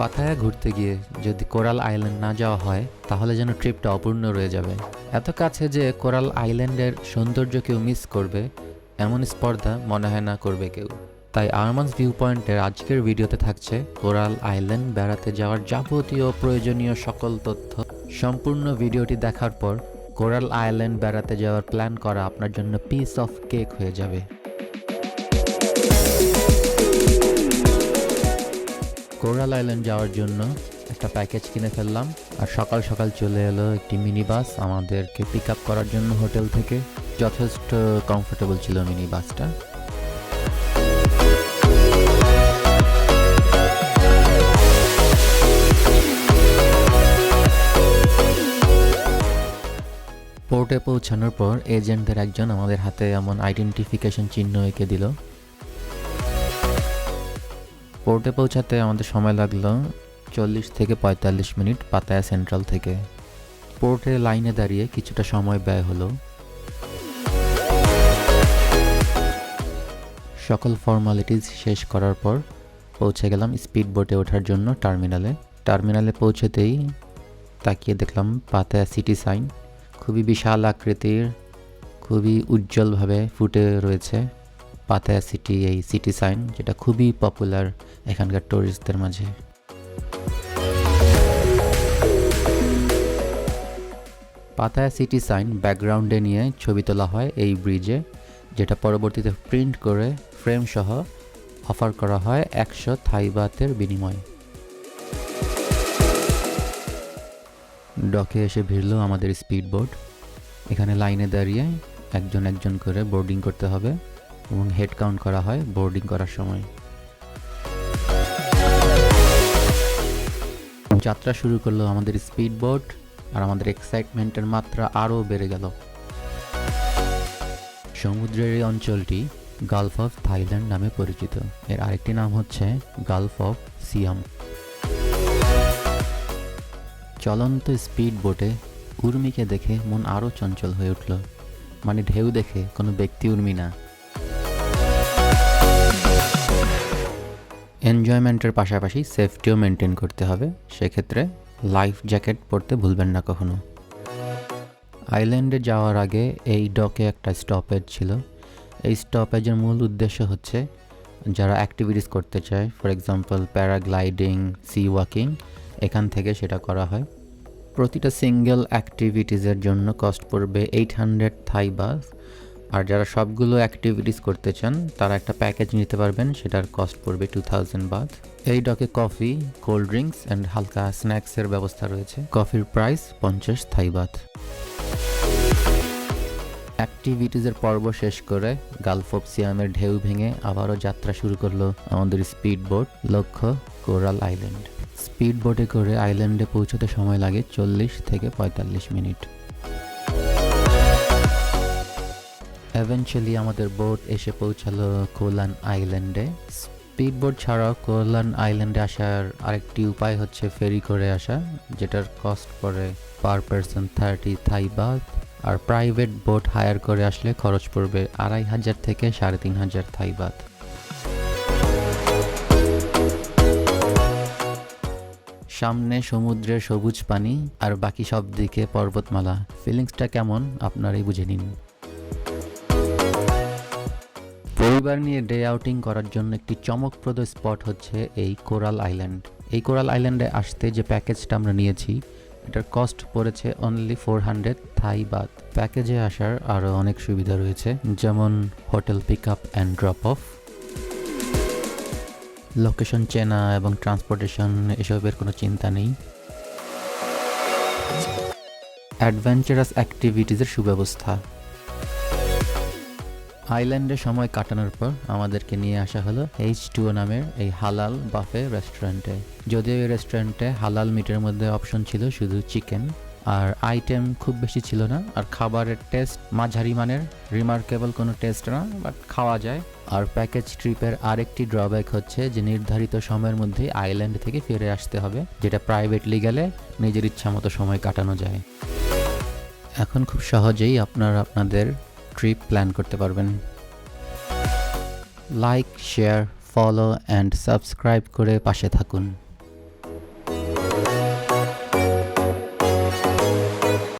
Pattaya ঘুরতে গিয়ে যদি কোরাল আইল্যান্ড না যাওয়া হয়, তাহলে যেন ট্রিপটা অপূর্ণ রয়ে যাবে। এত কাছে যে কোরাল আইল্যান্ডের সৌন্দর্য কেউ মিস করবে, এমন স্পর্ধা মনে হয় না করবে কেউ। তাই আরমান্স ভিউ পয়েন্টের আজকের ভিডিওতে থাকছে কোরাল আইল্যান্ড বেড়াতে যাওয়ার যাবতীয় প্রয়োজনীয় সকল তথ্য। সম্পূর্ণ ভিডিওটি দেখার পর কোরাল আইল্যান্ড বেড়াতে যাওয়ার প্ল্যান করা আপনার জন্য পিস অফ কেক হয়ে যাবে। কোরাল আইল্যান্ড যাওয়ার জন্য একটা প্যাকেজ কিনে ফেললাম। আর সকাল সকাল চলে এলো একটি মিনি বাস আমাদেরকে পিক আপ করার জন্য হোটেল থেকে। যথেষ্ট কমফোর্টেবল ছিল মিনি বাসটা পোর্টে পৌঁছানোর পর এজেন্টদের একজন আমাদের হাতে এমন আইডেন্টিফিকেশন চিহ্ন এঁকে দিল। পোর্টে পৌঁছাতে আমাদের সময় লাগল চল্লিশ থেকে পঁয়তাল্লিশ মিনিট পাতায়া সেন্ট্রাল থেকে। পোর্টে লাইনে দাঁড়িয়ে কিছুটা সময় ব্যয় হলো। সকল ফর্মালিটিস শেষ করার পর পৌঁছে গেলাম স্পিড বোটে ওঠার জন্য টার্মিনালে টার্মিনালে পৌঁছেতেই তাকিয়ে দেখলাম পাতায়া সিটি সাইন খুবই বিশাল আকৃতির, খুবই উজ্জ্বলভাবে ফুটে রয়েছে। পাতায়া সিটি এই সিটি সাইন যেটা খুবই পপুলার এখানকার টুরিস্টদের মাঝে। পাতায়া সিটি সাইন ব্যাকগ্রাউন্ডে নিয়ে ছবি তোলা হয় এই ব্রিজে যেটা পরবর্তীতে প্রিন্ট করে ফ্রেম সহ অফার করা হয় একশো থাইবাতের বিনিময়ে। ডকে এসে ভিড়ল আমাদের স্পিড বোর্ড এখানে লাইনে দাঁড়িয়ে একজন একজন করে বোর্ডিং করতে হবে। এবং হেড কাউন্ট করা হয় বোর্ডিং করার সময়। যাত্রা শুরু করল আমাদের স্পিড বোট আর আমাদের এক্সাইটমেন্টের মাত্রা আরও বেড়ে গেল। সমুদ্রের এই অঞ্চলটি গালফ অফ থাইল্যান্ড নামে পরিচিত। এর আরেকটি নাম হচ্ছে গালফ অফ সিয়াম চলন্ত স্পিড বোটে উর্মিকে দেখে মন আরও চঞ্চল হয়ে উঠল। মানে ঢেউ দেখে কোনো ব্যক্তি উর্মি না। এনজয়মেন্টের পাশাপাশি সেফটিও মেনটেন করতে হবে। সেক্ষেত্রে লাইফ জ্যাকেট পরতে ভুলবেন না কখনো। আইল্যান্ডে যাওয়ার আগে এই ডকে একটা স্টপেজ ছিল। এই স্টপেজের মূল উদ্দেশ্য হচ্ছে যারা অ্যাক্টিভিটিস করতে চায় for example paragliding sea walking এখান থেকে সেটা করা হয়। প্রতিটা সিঙ্গেল অ্যাক্টিভিটিসের জন্য কস্ট পড়বে এইট হান্ড্রেড থাই বাস আর যারা সবগুলো অ্যাক্টিভিটিস করতে চান, তারা একটা প্যাকেজ নিতে পারবেন, সেটার কস্ট পড়বে টু থাউজেন্ড বাদ এই ডকে কফি কোল্ড ড্রিঙ্কস অ্যান্ড হালকা স্ন্যাক্সের ব্যবস্থা রয়েছে। কফির প্রাইস পঞ্চাশ থাই বাদ অ্যাক্টিভিটিসের পর্ব শেষ করে গালফ অফ সিয়ামের ঢেউ ভেঙে আবারও যাত্রা শুরু করল আমাদের স্পিড বোট লক্ষ্য কোরাল আইল্যান্ড স্পিড বোটে করে আইল্যান্ডে পৌঁছতে সময় লাগে চল্লিশ থেকে পঁয়তাল্লিশ মিনিট। এভেনচুয়ালি আমাদের বোট এসে পৌঁছালো কোলান আইল্যান্ডে স্পিড বোট ছাড়াও কোলান আইল্যান্ডে আসার আরেকটি উপায় হচ্ছে ফেরি করে আসা, যেটার কস্ট পড়ে per person thirty Thai baht আর প্রাইভেট বোট হায়ার করে আসলে খরচ পড়বে আড়াই হাজার থেকে সাড়ে তিন হাজার থাই বাথ সামনে সমুদ্রের সবুজ পানি, আর বাকি সব দিকে পর্বতমালা। ফিলিংসটা কেমন? আপনারাই বুঝে নিন। পরিবার নিয়ে ডে আউটিং করার জন্য একটি চমকপ্রদ স্পট হচ্ছে এই কোরাল আইল্যান্ড এই কোরাল আইল্যান্ডে আসতে যে প্যাকেজটা আমরা নিয়েছি, এটার কস্ট পড়েছে অনলি ফোর হান্ড্রেড থাই বাদ প্যাকেজে আসার আরও অনেক সুবিধা রয়েছে, যেমন hotel pick up and drop off location চেনা এবং ট্রান্সপোর্টেশন এসবের কোনো চিন্তা নেই। অ্যাডভেঞ্চারাস অ্যাক্টিভিটিসের সুব্যবস্থা। আইল্যান্ডে সময় কাটানোর পর আমাদেরকে নিয়ে আসা হলো এইচ টু নামের এই হালাল বাফে রেস্টুরেন্টে যদিও এই রেস্টুরেন্টে হালাল মিটের মধ্যে অপশন ছিল শুধু চিকেন আর আইটেম খুব বেশি ছিল না, আর খাবারের টেস্ট মাঝারি মানের রিমার্কেবল কোনো টেস্ট না বাট খাওয়া যায়। আর প্যাকেজ ট্রিপের আরেকটি ড্রব্যাক হচ্ছে যে নির্ধারিত সময়ের মধ্যে আইল্যান্ড থেকে ফিরে আসতে হবে, যেটা প্রাইভেটলি গেলে নিজের ইচ্ছা মতো সময় কাটানো যায়। এখন খুব সহজেই আপনারা আপনাদের ট্রিপ প্ল্যান করতে পারবেন। Like share follow and subscribe করে পাশে থাকুন।